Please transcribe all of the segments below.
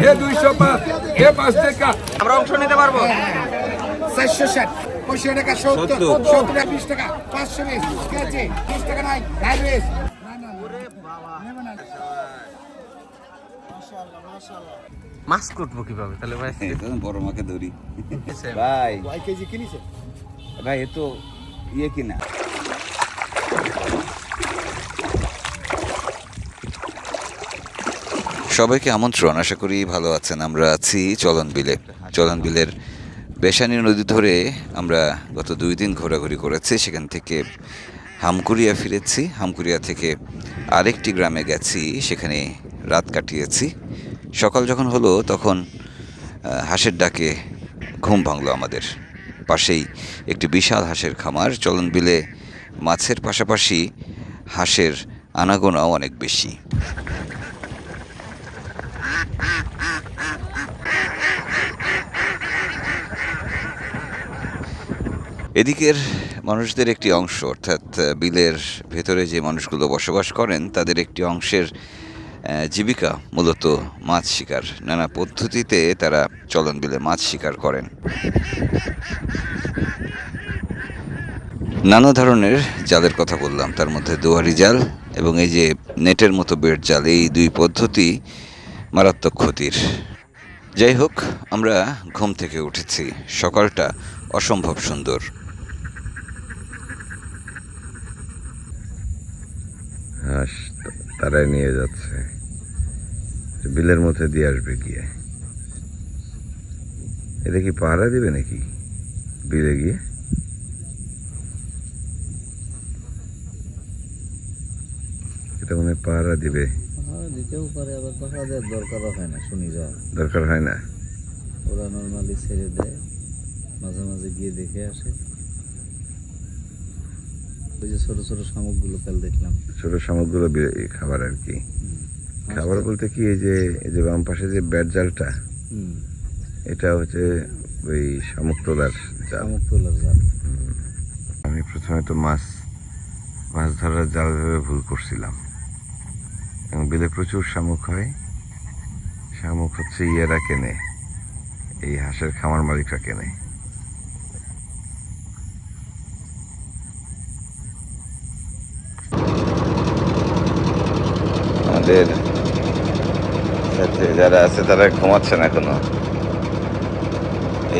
হে দুইশো পাঁচ হে পাঁচ টাকা। আমরা অংশ নিতে পারব? চারশো ষাট পঁয়ষট্টি টাকা সত্তর সত্তর। টাকা বিশ টাকা পাঁচশো বিশ ঠিক আছে? বিশ টাকা নাই নাই বিশ। মাছ কুটবো কীভাবে? তাহলে ভাই। বড় মাকে ধরি। ভাই। কয় কেজি কিনেছে? ভাই এ তো ইয়ে কিনা। সবাইকে আমন্ত্রণ, আশা করি ভালো আছেন, আমরা আছি চলন বিলে চলন বিলের বেশানী নদী ধরে আমরা গত দুই দিন ঘোরাঘুরি করেছি, সেখান থেকে হামকুরিয়া ফিরেছি। হামকুরিয়া থেকে আরেকটি গ্রামে গেছি, সেখানে রাত কাটিয়েছি। সকাল যখন হলো, তখন হাঁসের ডাকে ঘুম ভাঙলো আমাদের। পাশেই একটি বিশাল হাঁসের খামার চলন বিলে মাছের পাশাপাশি হাঁসের আনাগোনাও অনেক বেশি। এদিকের মানুষদের একটি অংশ, অর্থাৎ বিলের ভেতরে যে মানুষগুলো বসবাস করেন, তাদের একটি অংশের জীবিকা মূলত মাছ শিকার। নানা পদ্ধতিতে তারা চলন বিলে মাছ শিকার করেন। নানা ধরনের জালের কথা বললাম, তার মধ্যে দুয়ারি জাল এবং এই যে নেটের মতো বেড জাল, এই দুই পদ্ধতি মারাত্মক ক্ষতির। যাই হোক, আমরা ঘুম থেকে উঠেছি। সকালটা অসম্ভব সুন্দর। হাঁস তারাই নিয়ে যাচ্ছে। বিলের মধ্যে দিয়ে আসবে গিয়ে। এটা কি পাহারা দিবে নাকি? বিলে গিয়ে? এটা মনে পাহারা দিবে। দিতেও পারে আবার পাখা দেওয়ার দরকারও হয় না শুনি যা দরকার হয় না। ওরা নর্মালি ছেড়ে দেয় মাঝে মাঝে গিয়ে দেখে আসে। ওই যে ছোট ছোট শামুকগুলো কাল দেখলাম। ছোট শামুকগুলো খাবার আর কি। খাবার বলতে কি এই যে এই যে বাম পাশে যে ব্যাট জালটা এটা হচ্ছে ওই শামুক তোলার জাল। শামুক তোলার জাল। আমি প্রথমে তো মাছ মাছ ধরার জাল ভেবে ভুল করছিলাম। এবং বিলে প্রচুর শামুক হয়। শামুক হচ্ছে ইয়েরা কেনে। এই হাঁসের খামার মালিকরা কেনে। আমাদের যারা আছে, তারা ঘুমাচ্ছেন এখনও।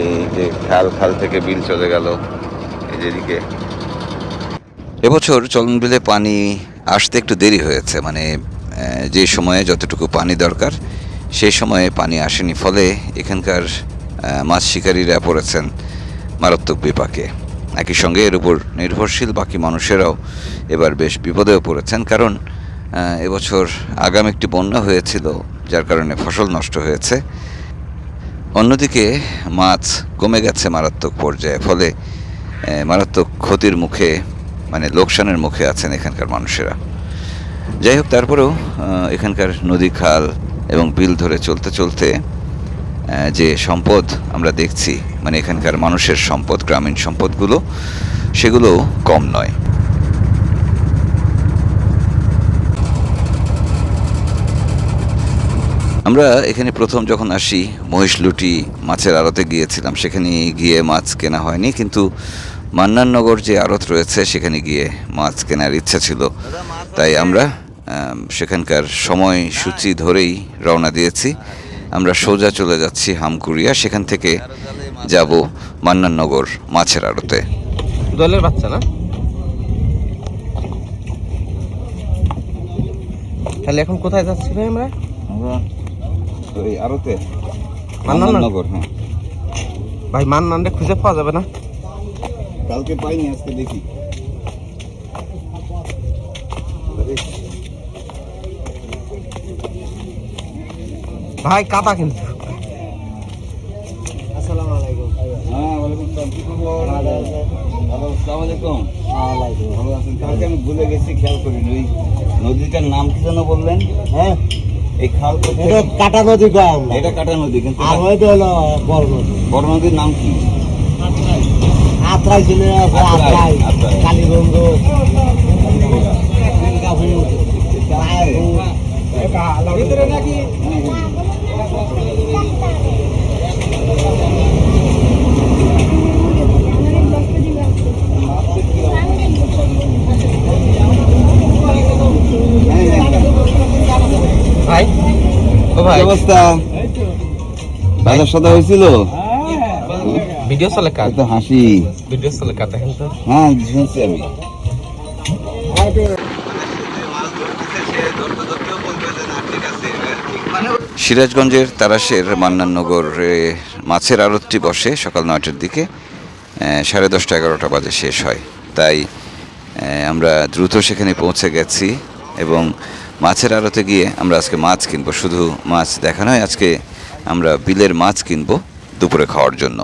এই যে খাল খাল থেকে বিল চলে গেল। এই যেদিকে এবছর চলন বিলে পানি আসতে একটু দেরি হয়েছে মানে যে সময়ে যতটুকু পানি দরকার সেই সময়ে পানি আসেনি। ফলে এখানকার মাছ শিকারীরা পড়েছেন মারাত্মক বিপাকে। একই সঙ্গে এর উপর নির্ভরশীল বাকি মানুষেরাও এবার বেশ বিপদেও পড়েছেন। কারণ এবছর আগাম একটি বন্যা হয়েছিল, যার কারণে ফসল নষ্ট হয়েছে। অন্যদিকে মাছ কমে গেছে মারাত্মক পর্যায়ে। ফলে মারাত্মক ক্ষতির মুখে মানে লোকসানের মুখে আছেন এখানকার মানুষেরা। যাই হোক তারপরেও এখানকার নদী খাল এবং বিল ধরে চলতে চলতে যে সম্পদ আমরা দেখছি মানে এখানকার মানুষের সম্পদ, গ্রামীণ সম্পদগুলো, সেগুলো কম নয়। আমরা এখানে প্রথম যখন আসি মহিষলুটি মাছের আড়তে গিয়েছিলাম, সেখানে গিয়ে মাছ কেনা হয়নি, কিন্তু মান্নাননগর যে আড়ত রয়েছে সেখানে গিয়ে মাছ কেনার ইচ্ছা ছিল। তাই আমরা সেখানকার সময় সূচি ধরেই রওনা দিয়েছি। আমরা সোজা চলে যাচ্ছি হামকুড়িয়া সেখান থেকে যাব মান্নাননগর মাছের আড়তে। দলের বাচ্চা না? তাহলে এখন কোথায় যাচ্ছি ভাই আমরা? ওই আড়তে। মান্নাননগর? হ্যাঁ। ভাই মান্নানরে খুঁজে পাওয়া যাবে না? কালকে পাইনি আজকে দেখি। ভাই কাদা কিন্তু। আসসালামু আলাইকুম। হ্যাঁ ওয়ালাইকুম আসসালাম কি খবর? ভালো আসসালামু আলাইকুম। ভালো আছেন? কালকে আমি ভুলে গেছি খেয়াল করিনি। ওই নদীটার নাম কি যেন বললেন? হ্যাঁ। এই খাল কোথায়? এটা কাটা নদী এটা কাটা নদী কিন্তু আর হয়তো হলো বড় নদী। বড় নদীর নাম কি? আত্রাই জেনে আত্রাই কালীগঞ্জ ভিতরে ভাই অবস্থা? বাজার সদা হয়েছিল? ভিডিও চলে এত হাসি ভিডিও চলে দেখেন তো হ্যাঁ শুনছি আমি সিরাজগঞ্জের তারাশের মান্নাননগরে মাছের আড়তটি বসে সকাল নয়টার দিকে সাড়ে দশটা এগারোটা বাজে শেষ হয়। তাই আমরা দ্রুত সেখানে পৌঁছে গেছি এবং মাছের আড়তে গিয়ে আমরা আজকে মাছ কিনবো। শুধু মাছ দেখা নয় আজকে আমরা বিলের মাছ কিনবো দুপুরে খাওয়ার জন্য।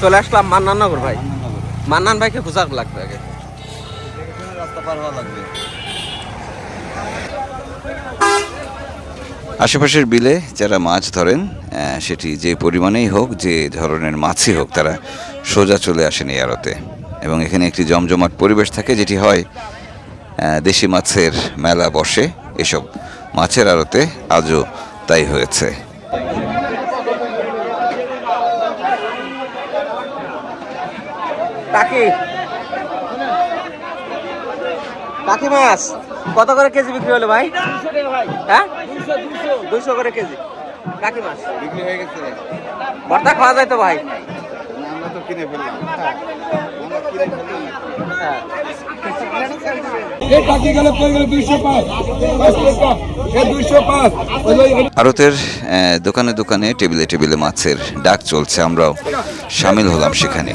চলে আসলাম মান্নাননগর ভাই। মান্নান ভাইকে খোঁজা লাগবে আগে। রাস্তা পার হওয়া লাগবে। আশেপাশের বিলে যারা মাছ ধরেন সেটি যে পরিমাণেই হোক যে ধরনের মাছই হোক তারা সোজা চলে আসেন এই আড়তে। এবং এখানে একটি জমজমাট পরিবেশ থাকে যেটি হয় দেশি মাছের মেলা বসে। এসব মাছের আড়তে আজও তাই হয়েছে। কাকি। কাকি মাছ কত করে কেজি বিক্রি হলো ভাই? হ্যাঁ? দুইশো করে কেজি। কাকি মাছ। বিক্রি হয়ে গেছে ভর্তা খাওয়া যায় তো ভাই? আমরা তো কিনে ফেললাম। হ্যাঁ। আহ, দোকানে দোকানে টেবিলে টেবিলে মাছের ডাক চলছে। আমরাও সামিল হলাম সেখানে।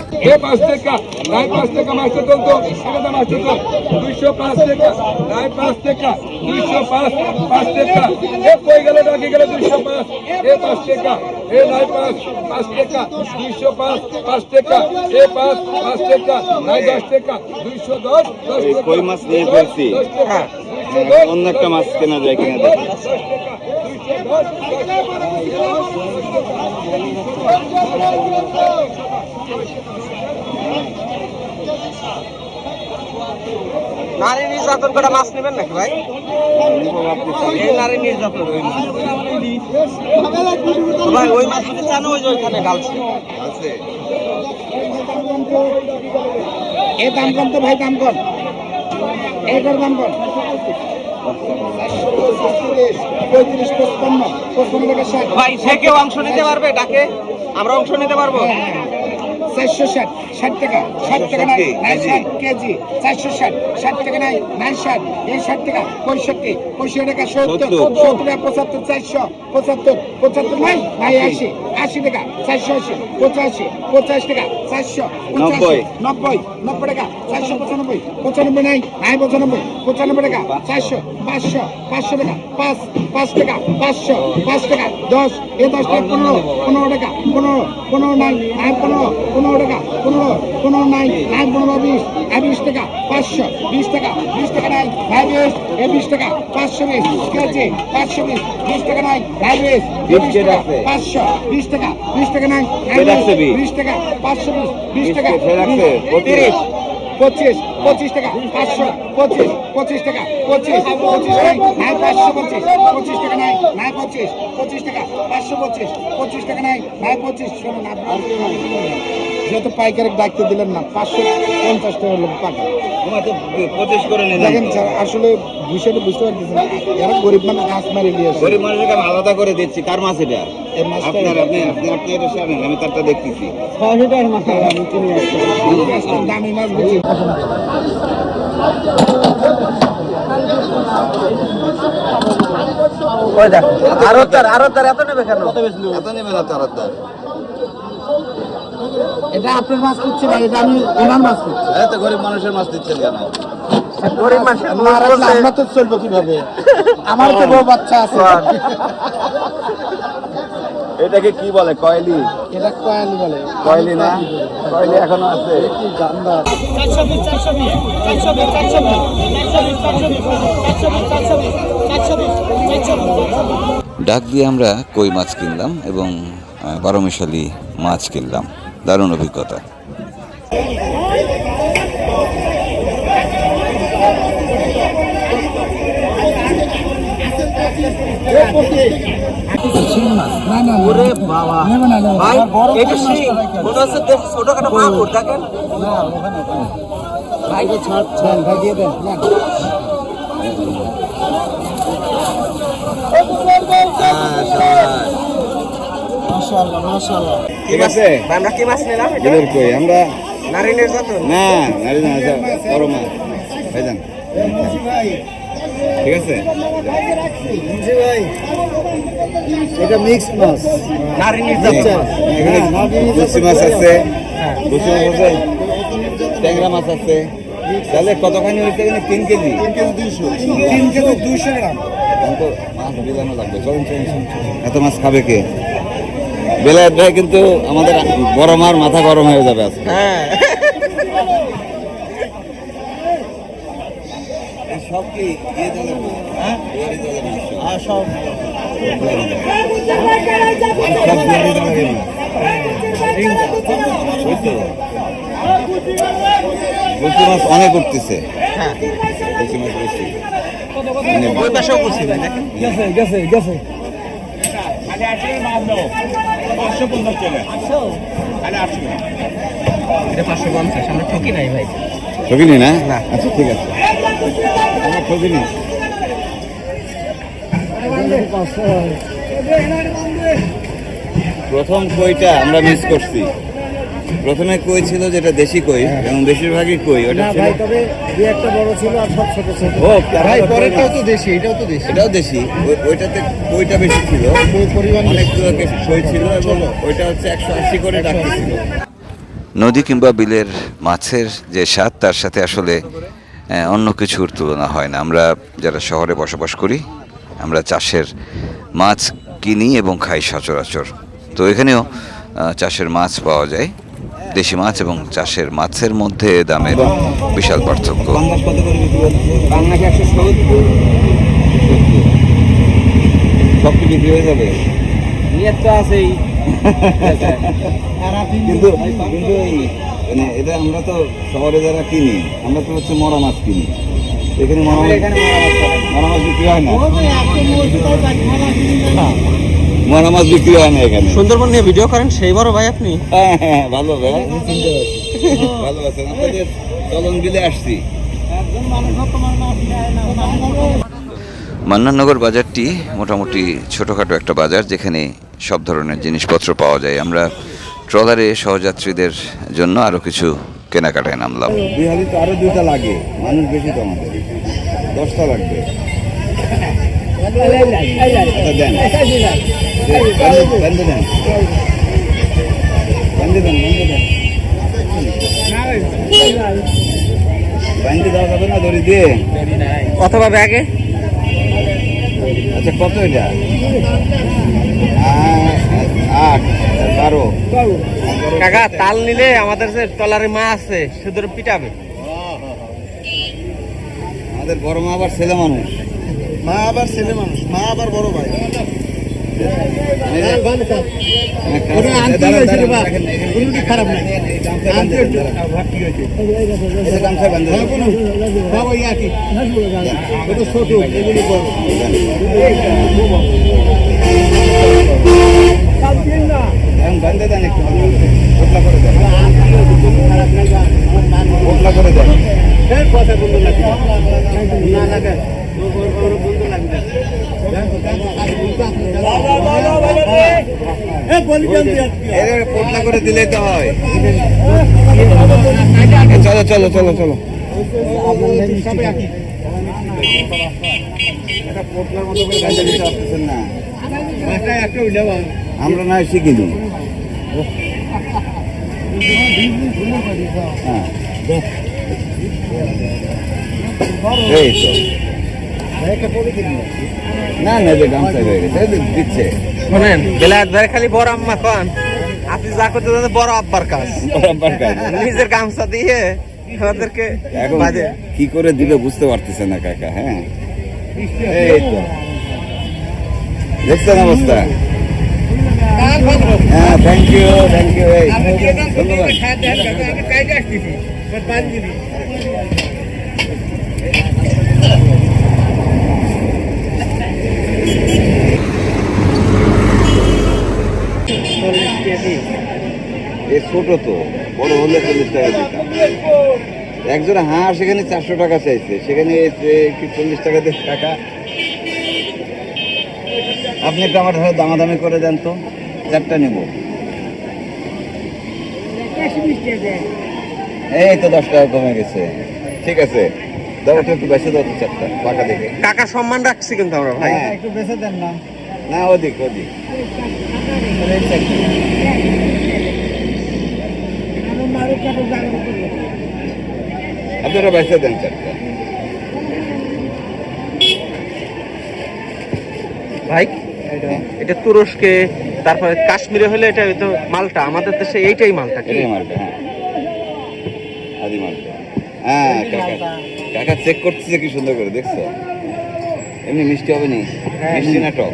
দুইশো এ পাঁচ টাকা এ নাই পাঁচ পাঁচ টাকা দুইশো পাঁচ পাঁচ টাকা এ পাঁচ পাঁচ টাকা নাই দশ টাকা দুইশো দশ দশ কই মাছ নিয়ে ফেলছি। দশ অন্য একটা মাছ কেনা যায় কিনা টাকা দুইশো দশ নারী নির্যাতন করে মাছ নেবেন নাকি ভাই? এই নারী নির্যাতন ওই ভাই ওই মাছ যদি চান ওই ওইখানে গালছে এ দাম কম তো ভাই দাম কম। এটার দাম কম। পঁয়ত্রিশ পঁচপান্ন পঁচপান্ন টাকা ষাট। ভাই সে কেউ অংশ নিতে পারবে? ডাকে? আমরা অংশ নিতে পারব? চারশো ষাট ষাট টাকা ষাট টাকা নাই নাই ষাট কেজি। চারশো ষাট ষাট টাকা নাই নাই ষাট এই ষাট টাকা পঁয়ষট্টি পঁয়ষট্টি টাকা সত্তর সত্তর। পঁচাত্তর চারশো পঁচাত্তর পঁচাত্তর নাই নাই আশি। আশি টাকা চারশো আশি পঁচাশি পঁচাশ টাকা চারশো পঁচাশি নব্বই নব্বই টাকা চারশো পঁচানব্বই পঁচানব্বই নাই নাই পঁচানব্বই পঁচানব্বই টাকা চারশো পাঁচশো পাঁচশো টাকা পাঁচ পাঁচ টাকা পাঁচশো পাঁচ টাকা দশ এ দশ টাকা পনেরো পনেরো টাকা পনেরো পনেরো নাই নাই পনেরো পনেরো টাকা পনেরো পনেরো নাই নাই পনেরো বিশ নাই বিশ টাকা পাঁচশো বিশ টাকা বিশ টাকা নাই নাই বিশ এ বিশ টাকা পাঁচশো বিশ ঠিক আছে পাঁচশো বিশ বিশ টাকা নাই নাই বিশ বিশ টাকা পাঁচশো বিশ টাকা বিশ টাকা নাই বিশ। বিশ টাকা পাঁচশো বিশ বিশ টাকা তিরিশ পঁচিশ পঁচিশ টাকা পাঁচশো পঁচিশ পঁচিশ টাকা পঁচিশ পঁচিশ নাই পাঁচশো পঁচিশ পঁচিশ টাকা নাই নাই পঁচিশ পঁচিশ টাকা পাঁচশো পঁচিশ পঁচিশ টাকা নাই নাই পঁচিশ শোনো না যেহেতু পাইকারের দায়িত্ব দিলেন না পাঁচশো পঞ্চাশ টাকা লোক পাকা পঁচিশ করে নিলাম দেখেন স্যার আসলে বিষয়টা বুঝতে পারতেছেন এরা গরিব মানুষ মাছ মারি নিয়ে গরিব মানুষকে আলাদা করে দিচ্ছি কার মাছ এটা? আপনার আপনি আপনি আপনি এটা জানেন আমি তারটা দেখতেছি। দামি মাছ বেশি। ওই দেখ আরও তার আরও তার এত নেবে কেন এত নেবে না তার দার এটা আপনার মাছ করছে না এটা আমি ওনার মাছ করছি এত গরিব মানুষের মাছ দিচ্ছেন কেন? গরিব মানুষ আমার আমরা তো চলবো কীভাবে? আমার তো বউ বাচ্চা আছে। এটাকে কি বলে? কয়লি? এটা কয়ালি বলে। কয়লি না? কয়লি এখনও আছে? কি ডাক দিয়ে আমরা কই মাছ কিনলাম এবং বারোমিশালি মাছ কিনলাম। দারুণ অভিজ্ঞতা। ওরে বাবা। ভাই এটা সেই মনে হচ্ছে ছোটখাটো মাগুর দেখেন। ভাই ছাড় ছাড় ভাই দিয়ে দেন ঠিক আছে আমরা কি মাছ নিলাম এটা? কই? আমরা নারিনের জাত না নারী বড় মাছ। ভাইজান ঠিক আছে? এটা মিক্স মাছ। এখানে মাছ আছে। লুচি মাছ আছে। ট্যাংরা মাছ আছে। তাহলে কতখানি হয়েছে এখানে? তিন কেজি? তিন কেজি দুইশো। গ্রাম। মাছ বিলানো লাগবে। চলুন। এত মাছ খাবে কে? বেলায় কিন্তু আমাদের গরম আর মাথা গরম হয়ে যাবে আজকে। হ্যাঁ। সব কি ইয়ে জলের হ্যাঁ? আর সব। বলছি মাছ অনেক উঠতেছে। হ্যাঁ। বলছি মাছ বেশি। ওই পাশেও করছি ভাই দেখেন গেছে গেছে গেছে। এটা পাঁচশো পঞ্চাশ আমরা ঠকি নাই ভাই। ঠকিনি না? না। আচ্ছা ঠিক আছে। আমার প্রথম কইটা আমরা মিস করছি। প্রথমে কই ছিল যেটা দেশি কই এবং বেশিরভাগই কই ওটা ছিল তবে একটা বড় ছিল আর সব ছোট ছোট ও ভাই পরেরটাও তো দেশি এটাও তো দেশি। এটাও দেশি। ওইটাতে কইটা বেশি ছিল। পরিমাণ অনেক কই ছিল এবং ওইটা হচ্ছে একশো আশি করে ডাকতেছিল নদী কিংবা বিলের মাছের যে স্বাদ তার সাথে আসলে অন্য কিছুর তুলনা হয় না। আমরা যারা শহরে বসবাস করি আমরা চাষের মাছ কিনি এবং খাই সচরাচর। তো এখানেও চাষের মাছ পাওয়া যায়। দেশি মাছ এবং চাষের মাছের মধ্যে দামের বিশাল পার্থক্য। আছেই কিন্তু মানে এটা আমরা তো শহরে যারা কিনি আমরা তো হচ্ছে মরা মাছ কিনি। এখানে মরা মাছ মরা মাছ বিক্রি হয় না? মরা মাছ বিক্রি হয় না। এখানে। সুন্দরবন নিয়ে ভিডিও করেন সেই বড় ভাই আপনি। হ্যাঁ, হ্যাঁ, ভালো ভাই ভালো আছেন আপনাদের চলন বিলে আসছি। মান্নাননগর বাজারটি মোটামুটি ছোটোখাটো একটা বাজার যেখানে সব ধরনের জিনিসপত্র পাওয়া যায়। আমরা ট্রলারে সহযাত্রীদের জন্য আরও কিছু কেনাকাটায় নামলাম। হালি তো আরও দুইটা লাগে মানুষ বেশি তো আমাদের। দশটা লাগবে। অথবা ব্যাগে আচ্ছা কত এটা? আ- আট বারো। কাকা তাল নিলে আমাদের যে টলারে মা আছে শুধু পিটাবে। আমাদের বড় মা আবার ছেলে মানুষ। মা আবার ছেলে মানুষ মা আবার বড় ভাই। খারাপ নাই হ্যাঁ, ইয়া ছোট এগুলি বড় করে দেন লাগবে না লাগে বলতে লাগবে পোটলা করে দিলেই তো হয় চলো চলো চলো চলো আমরা না শিখিনি হ্যাঁ এই তো। না। না যে গামছা হয়ে গেছে দিচ্ছে। শোনেন বেলায়েত ভাই খালি বড় আম্মা কন আপনি যা করতে চান বড় আব্বার কাজ। বরাবর কাজ। নিজের গামছা দিয়ে আমাদেরকে এখন বাজে। কি করে দিবে বুঝতে পারতেছে না কাকা হ্যাঁ? এই তো। দেখছেন অবস্থা? হ্যাঁ থ্যাংক ইউ থ্যাংক ইউ ধন্যবাদ। এ ছোট তো, বড় হলে চল্লিশ টাকা দিতাম। একজন হাঁস সেখানে চারশো টাকা চাইছে, সেখানে কি চল্লিশ টাকা দিয়ে টাকা। আপনি একটু আমার দামাদামি করে দেন তো, চারটা নিব। এই তো দশ টাকা কমে গেছে। ঠিক আছে। দাও একটু দাও চারটা পাকা দেখে। কাকা সম্মান রাখছি কিন্তু আমরা ভাই। হ্যাঁ। একটু বেশি দেন না। না ওদিক ওদিক। আপনারা বেশি দেন চারটা। ভাই এটা। তুরস্কে তারপরে কাশ্মীরে হলে এটা তো মালটা। আমাদের দেশে এইটাই মালটা মালটা হ্যাঁ। আদি মালটা। হ্যাঁ কাকা। কাকা চেক করতেছে কি সুন্দর করে দেখছ? এমনি মিষ্টি হবে নি মিষ্টি না টক?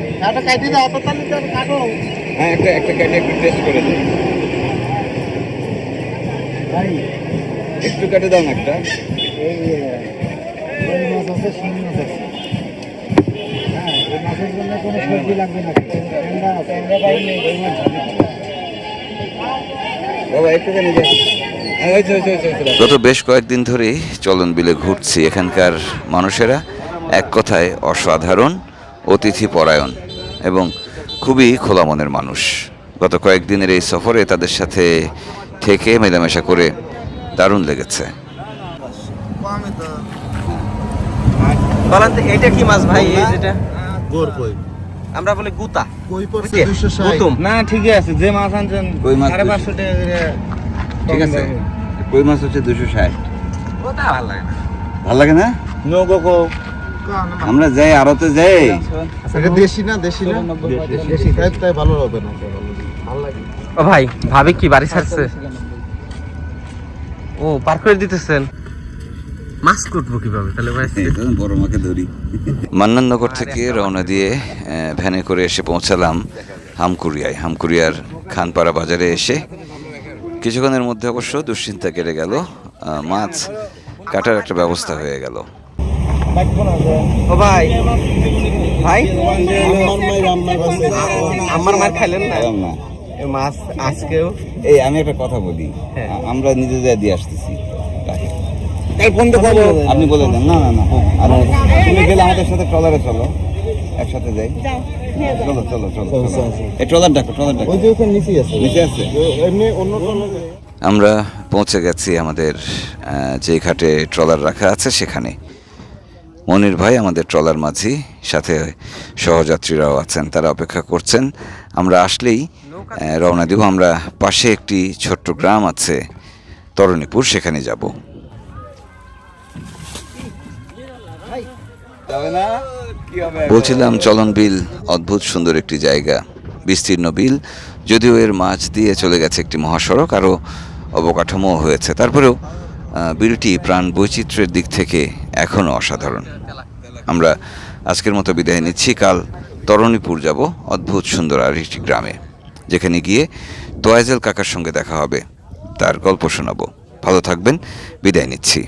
হ্যাঁ একটা একটা কেটে একটু টেস্ট করে দিই। একটু কেটে দাও না একটা। হ্যাঁ ভালো। বাবা একটুখানি দে গত বেশ কয়েকদিন ধরেই চলন বিলে ঘুরছি। এখানকার মানুষেরা এক কথায় অসাধারণ অতিথি পরায়ণ এবং খুবই খোলা মনের মানুষ। গত কয়েকদিনের এই সফরে তাদের সাথে থেকে মেলামেশা করে দারুণ লেগেছে। এটা কি মাছ ভাই? যেটা আমরা বলি গুতা। কই পড়ছে 260 না ঠিকই আছে যে মাছ আনছেন সাড়ে পাঁচশো টাকা করে ঠিক আছে। কই মাছ হচ্ছে দুশো ষাট। ওটা ভালো লাগে না। ভালো লাগে না? নৌকো কো। আমরা যাই যাই। এটা দেশি না দেশি না? দেশি তাই তাই ভালো হবে না ভালো লাগে। ও ভাই ভাবি কি বাড়ি ছাড়ছে? ও পার করে দিতেছেন। মাছ কুটবো কীভাবে? তাহলে ভাই বড় মাকে ধরি। মান্নাননগর থেকে রওনা দিয়ে আহ, ভ্যানে করে এসে পৌঁছালাম হামকুরিয়ায়। হামকুরিয়ার খানপাড়া বাজারে এসে কিছুক্ষণের মধ্যে অবশ্য দুশ্চিন্তা কেটে গেল। মাছ কাটার একটা ব্যবস্থা হয়ে গেল। ও ভাই। ভাই? আমার মার খাইলেন না? মাছ আজকেও? এই আমি একটা কথা বলি। হ্যাঁ। আমরা নিজে যা দিয়ে আসতেছি। আপনি বলে দেন। না না না। আর তুমি গেলে আমাদের সাথে ট্রলারে চলো। একসাথে যাই। চলো চলো চলো চলো। এই ট্রলার ডাকো ট্রলার ডাকো। যে ওখানে নিচেই আছে। নিচে আছে? এমনি অন্য কোনো আমরা পৌঁছে গেছি আমাদের যে ঘাটে ট্রলার রাখা আছে সেখানে। মনির ভাই আমাদের ট্রলার মাঝি সাথে সহযাত্রীরাও আছেন তারা অপেক্ষা করছেন। আমরা আসলেই রওনা দিব। আমরা পাশে একটি ছোট্ট গ্রাম আছে তরণীপুর সেখানে যাব। বলছিলাম, চলন বিল, অদ্ভুত সুন্দর একটি জায়গা, বিস্তীর্ণ বিল, যদিও এর মাঝ দিয়ে চলে গেছে একটি মহাসড়ক আরও অবকাঠামো হয়েছে। তারপরেও বিলটি প্রাণ বৈচিত্র্যের দিক থেকে এখনও অসাধারণ। আমরা আজকের মতো বিদায় নিচ্ছি। কাল তরণীপুর যাব, অদ্ভুত সুন্দর আর একটি গ্রামে, যেখানে গিয়ে তোয়াজেল কাকার সঙ্গে দেখা হবে। তার গল্প শোনাবো। ভালো থাকবেন বিদায় নিচ্ছি।